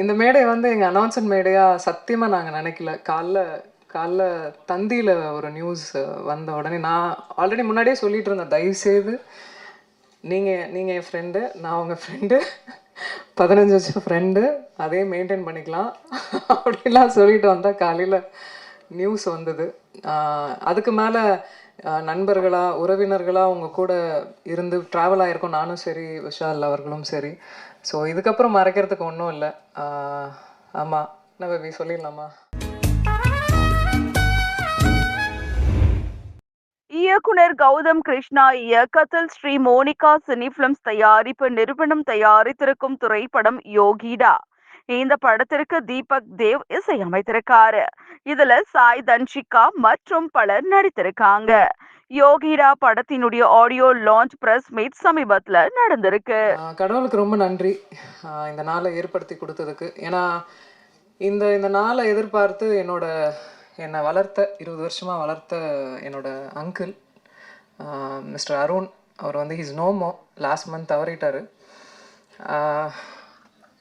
இந்த மேடை வந்து எங்கள் அனௌன்ஸ்மெண்ட் மேடையாக சத்தியமாக நாங்கள் நினைக்கல. காலைல காலைல தந்தியில் ஒரு நியூஸ் வந்த உடனே நான் ஆல்ரெடி முன்னாடியே சொல்லிட்டு இருந்தேன் தயவுசெய்து நீங்கள் நீங்கள் என் ஃப்ரெண்டு நான் உங்கள் ஃப்ரெண்டு பதினஞ்சு வருஷம் ஃப்ரெண்டு அதே மெயின்டைன் பண்ணிக்கலாம். அப்படிலாம் சொல்லிட்டு வந்தால் காலையில் நியூஸ் வந்தது. அதுக்கு மேலே நண்பர்களாக உறவினர்களாக உங்கள் கூட இருந்து ட்ராவல் ஆகிருக்கோம் நானும் சரி விஷால் அவர்களும் சரி. ஸோ இதுக்கப்புறம் மறைக்கிறதுக்கு ஒன்றும் இல்லை. ஆமாம் நம்ம இப்படி சொல்லிடலாமா? இயக்குனர் கௌதம் கிருஷ்ணா இயக்கத்தில் ஸ்ரீ மோனிகா சினி பிலிம்ஸ் தயாரிப்பு நிறுவனம் தயாரித்திருக்கும் திரைப்படம் யோகிடா. இந்த படத்திற்கு தீபக் தேவ் இசையமைத்திருக்காரு. இதுல சாய் தன்ஷிகா மற்றும் பலர் நடித்திருக்காங்க. யோகிடா படத்தினுடைய ஆடியோ லான்ச் பிரஸ் மீட் சமீபத்தில் நடந்திருக்கு. கடவுளுக்கு ரொம்ப நன்றி. இந்த நாளை ஏற்படுத்தி கொடுத்ததுக்கு. ஏன்னா இந்த இந்த நாளை எதிர்பார்த்து என்னோட என்னை வளர்த்த இருபது வருஷமாக வளர்த்த என்னோட அங்கிள் மிஸ்டர் அருண் அவர் வந்து he's no more last month தவறிட்டார்.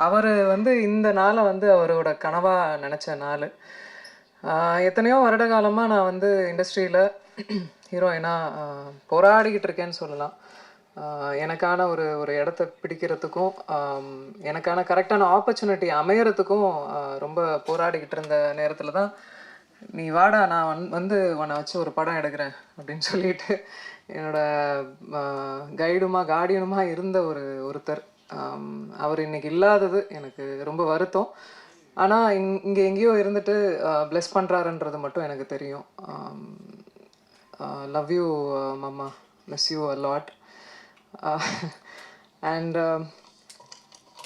அவர் வந்து இந்த நாளை வந்து அவரோட கனவாக நினச்ச நாள். எத்தனையோ வருட காலமாக நான் வந்து இண்டஸ்ட்ரியில் ஹீரோயினாக போராடிக்கிட்டு இருக்கேன்னு சொல்லலாம். எனக்கான ஒரு ஒரு இடத்த பிடிக்கிறதுக்கும் எனக்கான கரெக்டான ஆப்பர்ச்சுனிட்டி அமையறதுக்கும் ரொம்ப போராடிக்கிட்டு இருந்த நேரத்தில் தான் நீ வாடா நான் வந் வந்து உன்னை வச்சு ஒரு படம் எடுக்கிறேன் அப்படின்னு சொல்லிட்டு என்னோட கைடுமா கார்டியனுமா இருந்த ஒரு ஒருத்தர். அவர் இன்னைக்கு இல்லாதது எனக்கு ரொம்ப வருத்தம். ஆனால் இங் இங்கே எங்கேயோ இருந்துட்டு ப்ளெஸ் பண்ணுறாருன்றது மட்டும் எனக்கு தெரியும். Love you mamma miss you a lot and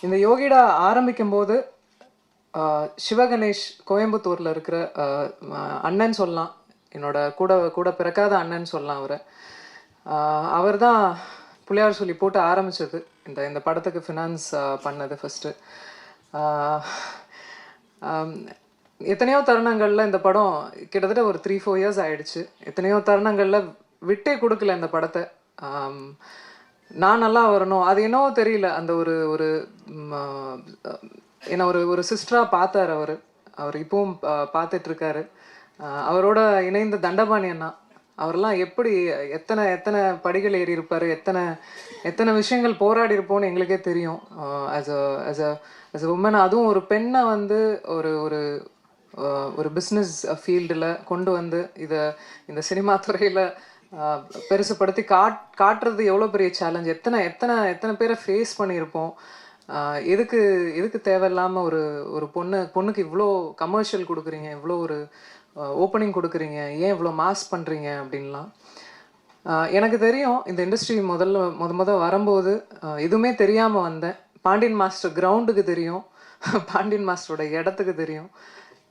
இந்த யோகிடா ஆரம்பிக்கும்போது சிவகணேஷ் கோயம்புத்தூரில் இருக்கிற அண்ணன் சொல்லலாம். என்னோட கூட கூட பிறக்காத அண்ணன் சொல்லலாம் அவரை. அவர் தான் புள்ளியார் சொல்லி போட்டு ஆரம்பிச்சது. இந்த இந்த படத்துக்கு ஃபினான்ஸ் பண்ணது ஃபஸ்ட்டு எத்தனையோ தருணங்களில் இந்த படம் கிட்டத்தட்ட ஒரு த்ரீ ஃபோர் இயர்ஸ் ஆயிடுச்சு. எத்தனையோ தருணங்களில் விட்டே கொடுக்கல இந்த படத்தை. நான் நல்லா வரணும். அது என்னவோ தெரியல. அந்த ஒரு ஒரு என்ன ஒரு ஒரு சிஸ்டராக பார்த்தார் அவர். அவர் இப்பவும் பார்த்துட்ருக்காரு அவரோட இணைந்த தண்டபாணி அண்ணா. அவரெல்லாம் எப்படி எத்தனை எத்தனை படிகள் ஏறி இருப்பார் எத்தனை எத்தனை விஷயங்கள் போராடி இருப்போம்னு எங்களுக்கே தெரியும். As a as a as a woman அதுவும் ஒரு பெண்ணை வந்து ஒரு ஒரு uh, ஒரு பிஸ்னஸ் ஃபீல்டில் கொண்டு வந்து இதை இந்த சினிமா துறையில் uh, பெருசுப்படுத்தி காட் காட்டுறது எவ்வளோ பெரிய சேலஞ்ச் எத்தனை எத்தனை எத்தனை பேரை ஃபேஸ் பண்ணியிருப்போம்? Uh, எதுக்கு எதுக்கு தேவையில்லாமல் ஒரு ஒரு பொண்ணு பொண்ணுக்கு இவ்வளோ கமர்ஷியல் கொடுக்குறீங்க? இவ்வளோ ஒரு ஓப்பனிங் கொடுக்குறீங்க ஏன் இவ்வளோ மாஸ் பண்ணுறீங்க அப்படின்லாம். எனக்கு தெரியும் இந்த இண்டஸ்ட்ரி முதல்ல முத முத வரும்போது எதுவுமே தெரியாமல் வந்தேன். பாண்டியன் மாஸ்டர் கிரவுண்டுக்கு தெரியும். பாண்டியன் மாஸ்டரோட இடத்துக்கு தெரியும்.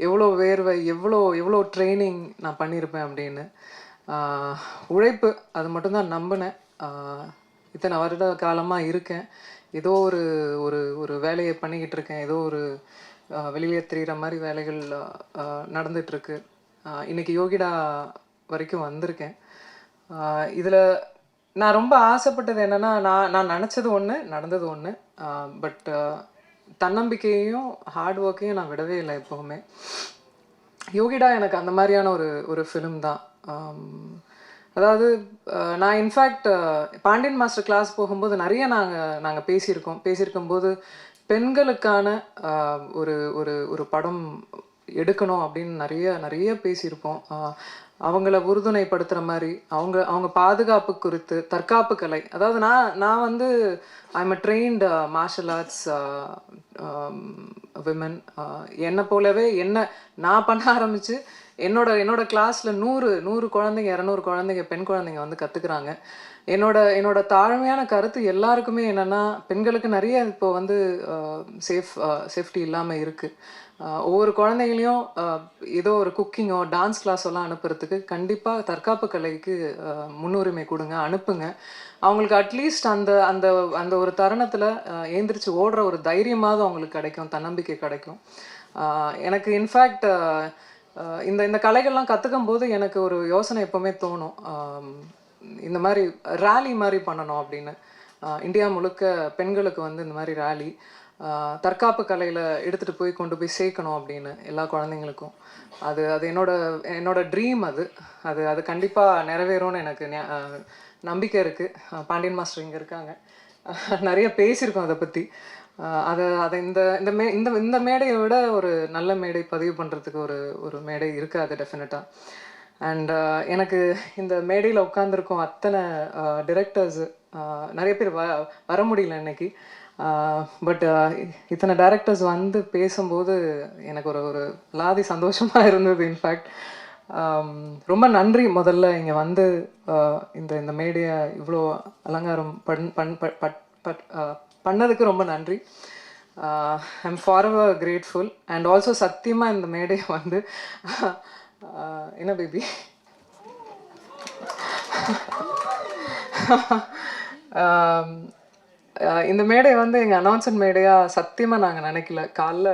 எவ்வளோ வேர்வை எவ்வளோ எவ்வளோ ட்ரைனிங் நான் பண்ணியிருப்பேன் அப்படின்னு. உழைப்பு அது மட்டும்தான் நம்பினேன். இத்தனை வருட காலமாக இருக்கேன். ஏதோ ஒரு ஒரு ஒரு வேலையை பண்ணிக்கிட்டு இருக்கேன். ஏதோ ஒரு வெளியே தெரிகிற மாதிரி வேலைகள் நடந்துகிட்ருக்கு இன்னைக்கு யோகிடா வரைக்கும் வந்திருக்கேன். இதில் நான் ரொம்ப ஆசைப்பட்டது என்னன்னா நான் நான் நினச்சது ஒன்று நடந்தது ஒன்று பட் தன்னம்பிக்கையையும் ஹார்ட் ஒர்க்கையும் நான் விடவே இல்லை எப்போவுமே. யோகிடா எனக்கு அந்த மாதிரியான ஒரு ஒரு ஃபிலிம் தான். அதாவது நான் இன்ஃபேக்ட் பாண்டியன் மாஸ்டர் கிளாஸ் போகும்போது நிறைய நாங்கள் நாங்கள் பேசியிருக்கோம். பேசியிருக்கும்போது பெண்களுக்கான ஒரு ஒரு ஒரு படம் எடுக்கணும் அப்படின்னு நிறைய நிறைய பேசியிருப்போம். அவங்கள உறுதுணைப்படுத்துகிற மாதிரி அவங்க அவங்க பாதுகாப்பு குறித்து தற்காப்பு கலை. அதாவது நான் நான் வந்து I'm a trained martial arts women என்னை போலவே என்ன நான் பண்ண ஆரம்பித்து என்னோட என்னோட கிளாஸில் நூறு நூறு குழந்தைங்க இரநூறு குழந்தைங்க பெண் குழந்தைங்க வந்து கற்றுக்குறாங்க என்னோட என்னோட தாழ்மையான கருத்து எல்லாருக்குமே என்னென்னா பெண்களுக்கு நிறைய இப்போ வந்து சேஃப் சேஃப்டி இல்லாமல் இருக்குது ஒவ்வொரு குழந்தைகளையும் ஏதோ ஒரு குக்கிங்கோ டான்ஸ் கிளாஸ் எல்லாம் அனுப்புறதுக்கு கண்டிப்பாக தற்காப்பு கலைக்கு முன்னுரிமை கொடுங்க அனுப்புங்க. அவங்களுக்கு அட்லீஸ்ட் அந்த அந்த அந்த ஒரு தருணத்தில் ஏந்திரிச்சு ஓடுற ஒரு தைரியமாவது அவங்களுக்கு கிடைக்கும் தன்னம்பிக்கை கிடைக்கும். எனக்கு இன்ஃபேக்ட் இந்த இந்த கலைகள்லாம் கற்றுக்கும் போது எனக்கு ஒரு யோசனை எப்போவுமே தோணும். இந்த மாதிரி ரேலி மாதிரி பண்ணணும் அப்படின்னு. இந்தியா முழுக்க பெண்களுக்கு வந்து இந்த மாதிரி ரேலி தற்காப்பு கலையில் எடுத்துகிட்டு போய் கொண்டு போய் சேர்க்கணும் அப்படின்னு எல்லா குழந்தைங்களுக்கும். அது அது என்னோட என்னோட ட்ரீம் அது. அது அது கண்டிப்பாக நிறைவேறும்னு எனக்கு நம்பிக்கை இருக்குது பாண்டியன் மாஸ்டர் இங்கே இருக்காங்க. நிறைய பேசியிருக்கோம் அதை பற்றி அதை அதை இந்த இந்த மே இந்த இந்த மேடையை விட ஒரு நல்ல மேடை பதிவு பண்ணுறதுக்கு ஒரு ஒரு மேடை இருக்காது டெஃபினட்டாக அண்ட் எனக்கு இந்த மேடையில் உட்காந்துருக்கோம் அத்தனை டிரெக்டர்ஸு நிறைய பேர் வ வர முடியல இன்னைக்கு. பட் இத்தனை டேரக்டர்ஸ் வந்து பேசும்போது எனக்கு ஒரு ஒரு லாதி சந்தோஷமாக இருந்தது இன்ஃபேக்ட் ரொம்ப நன்றி முதல்ல இங்கே வந்து இந்த இந்த மேடையை இவ்வளோ அலங்காரம் பண் பண் பட் பட் பட் பண்ணதுக்கு ரொம்ப நன்றி. I'm forever grateful and also சத்தியமாக இந்த மேடையை வந்து என்ன பேபி இந்த மேடை வந்து எங்கள் அனௌன்சன் மேடையாக சத்தியமாக நாங்கள் நினைக்கல. காலைல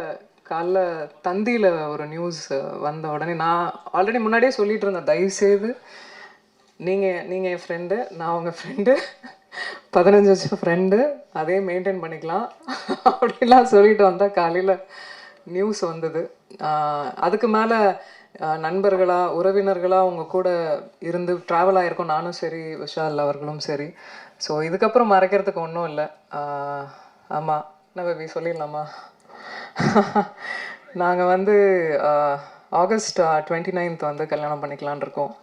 காலைல தந்தியில் ஒரு நியூஸ் வந்த உடனே நான் ஆல்ரெடி முன்னாடியே சொல்லிட்டு இருந்தேன் தயவுசெய்து. நீங்கள் நீங்கள் என் ஃப்ரெண்டு நான் உங்கள் ஃப்ரெண்டு பதினஞ்சு வருஷம் ஃப்ரெண்டு அதே மெயின்டைன் பண்ணிக்கலாம். அப்படிலாம் சொல்லிட்டு வந்தால் காலையில் நியூஸ் வந்தது. அதுக்கு மேலே நண்பர்களாக உறவினர்களாக அவங்க கூட இருந்து ட்ராவல் ஆகிருக்கோம் நானும் சரி விஷால் அவர்களும் சரி. ஸோ இதுக்கப்புறம் மறைக்கிறதுக்கு ஒன்றும் இல்லை. ஆமாம் என்ன பேபி சொல்லிடலாமா? நாங்கள் வந்து ஆகஸ்ட் டுவெண்ட்டி நைன்த் வந்து கல்யாணம் பண்ணிக்கலான் இருக்கோம்.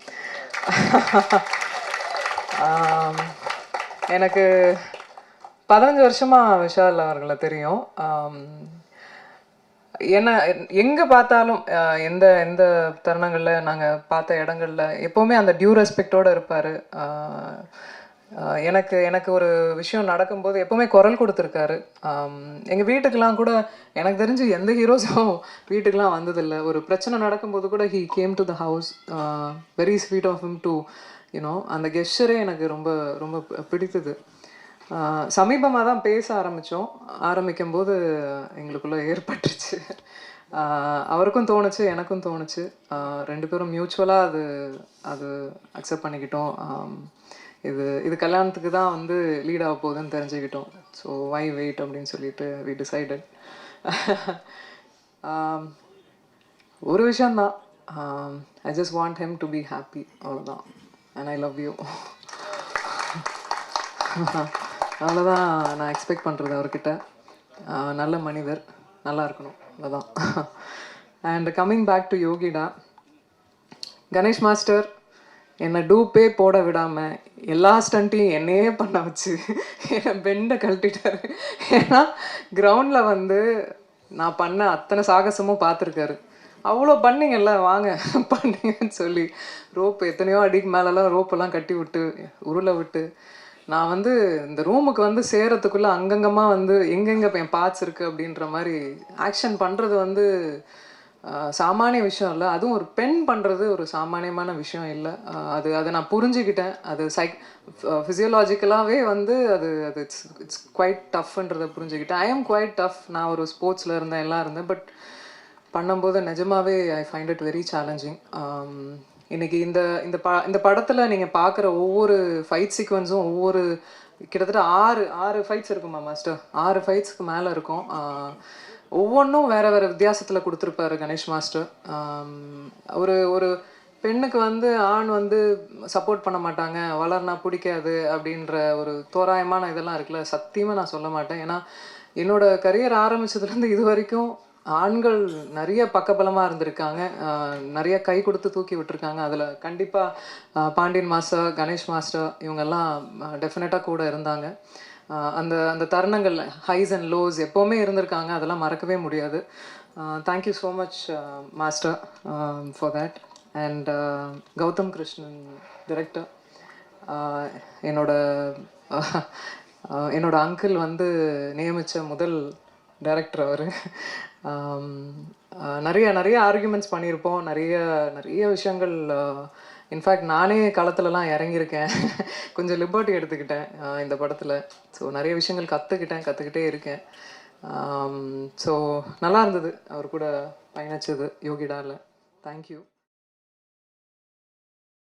எனக்கு பதினஞ்சு வருஷமாக விஷால் அவர்களை தெரியும். என்ன எங்கே பார்த்தாலும் எந்த எந்த தருணங்களில் நாங்கள் பார்த்த இடங்கள்ல எப்போவுமே அந்த டியூ ரெஸ்பெக்டோடு இருப்பார். எனக்கு எனக்கு ஒரு விஷயம் நடக்கும்போது எப்பவுமே குரல் கொடுத்துருக்காரு. எங்கள் வீட்டுக்கெலாம் வீட்டுக்கெல்லாம் கூட எனக்கு தெரிஞ்சு எந்த ஹீரோஸும் வீட்டுக்கெலாம் வந்ததில்லை. ஒரு பிரச்சனை நடக்கும்போது கூட he came to the house very sweet of him to you know அந்த கெஸ்டரே எனக்கு ரொம்ப ரொம்ப பிடித்தது. சமீபமாக தான் பேச ஆரம்பித்தோம் ஆரம்பிக்கும் போது எங்களுக்குள்ளே ஏற்பட்டுருச்சு அவருக்கும் தோணுச்சு எனக்கும் தோணுச்சு. ரெண்டு பேரும் மியூச்சுவலாக அது அது அக்செப்ட் பண்ணிக்கிட்டோம். இது இது கல்யாணத்துக்கு தான் வந்து லீட் ஆக போகுதுன்னு தெரிஞ்சுக்கிட்டோம். ஸோ வை வெயிட் அப்படின்னு சொல்லிட்டு வி டிசைடட் um, ஒரு விஷயந்தான் I just want him to be happy அவ்வளோதான் அண்ட் ஐ லவ் யூ அவ்வளோதான் நான் எக்ஸ்பெக்ட் பண்ணுறது அவர்கிட்ட. Uh, நல்ல மனிதர். நல்லா இருக்கணும். அவ்வளோதான் and coming back to யோகிடா Ganesh master என்னை டூப்பே போட விடாமல் எல்லா ஸ்டண்ட்டையும் என்னையே பண்ண வச்சு என்னை பெண்டை கழட்டிட்டாரு. ஏன்னா கிரவுண்டில் வந்து நான் பண்ண அத்தனை சாகசமும் பார்த்துருக்காரு. அவ்வளோ பண்ணிங்கல்ல வாங்க பண்ணீங்கன்னு சொல்லி. ரோப் எத்தனையோ அடிக்கு மேலெல்லாம் ரோப்பெல்லாம் கட்டி விட்டு உருளை விட்டு. நான் வந்து இந்த ரூமுக்கு வந்து சேரத்துக்குள்ளே அங்கங்கமாக வந்து எங்கெங்கே என் பார்ட்ஸ் அப்படின்ற மாதிரி ஆக்ஷன் பண்ணுறது வந்து சாமானிய விஷயம் இல்லை. அதுவும் ஒரு பெண் பண்ணுறது ஒரு சாமானியமான விஷயம் இல்லை. அது அதை நான் புரிஞ்சுக்கிட்டேன். அது சைக் ஃபிசியலாஜிக்கலாகவே வந்து அது அது இட்ஸ் இட்ஸ் குவைட் டஃப்ன்றதை புரிஞ்சுக்கிட்டேன். ஐ எம் குவைட் டஃப் நான் ஒரு ஸ்போர்ட்ஸில் இருந்தேன் எல்லாம் இருந்தேன். பட் பண்ணும்போது நிஜமாவே I find it very challenging இன்றைக்கி இந்த இந்த ப இந்த படத்தில் நீங்கள் பார்க்குற ஒவ்வொரு ஃபைட் சீக்வன்ஸும் ஒவ்வொரு கிட்டத்தட்ட ஆறு ஆறு ஃபைட்ஸ் இருக்குமா மாஸ்டர் ஆறு ஃபைட்ஸ்க்கு மேலே இருக்கும். ஒவ்வொன்றும் வேறு வேறு வித்தியாசத்தில் கொடுத்துருப்பாரு கணேஷ் மாஸ்டர். ஒரு ஒரு பெண்ணுக்கு வந்து ஆண் வந்து சப்போர்ட் பண்ண மாட்டாங்க வளர்னா பிடிக்காது அப்படின்ற ஒரு தோராயமான இதெல்லாம் இருக்குல்ல சத்தியமாக நான் சொல்ல மாட்டேன். ஏன்னா என்னோட கரியர் ஆரம்பிச்சதுலேருந்து இது வரைக்கும் ஆண்கள் நிறைய பக்கபலமாக இருந்திருக்காங்க. நிறைய கை கொடுத்து தூக்கி விட்டுருக்காங்க. அதில் கண்டிப்பாக பாண்டியன் மாஸ்டர் கணேஷ் மாஸ்டர் இவங்கெல்லாம் டெஃபினட்டாக கூட இருந்தாங்க. அந்த அந்த தருணங்கள் ஹைஸ் அண்ட் லோஸ் எப்போவுமே இருந்திருக்காங்க. அதெல்லாம் மறக்கவே முடியாது. Thank you so much master for that and Gautham Krishnan director என்னோட என்னோட அங்கிள் வந்து நியமித்த முதல் டைரக்டர் அவர். நிறைய நிறைய ஆர்குமெண்ட்ஸ் பண்ணியிருப்போம். நிறைய நிறைய விஷயங்கள் இன்ஃபேக்ட் நானே களத்துலலாம் இறங்கியிருக்கேன். கொஞ்சம் லிபர்ட்டி எடுத்துக்கிட்டேன் இந்த படத்தில். ஸோ நிறைய விஷயங்கள் கற்றுக்கிட்டேன் கற்றுக்கிட்டே இருக்கேன். ஸோ நல்லா இருந்தது. அவர் கூட பயணிச்சது யோகிடாவில் தேங்க்யூ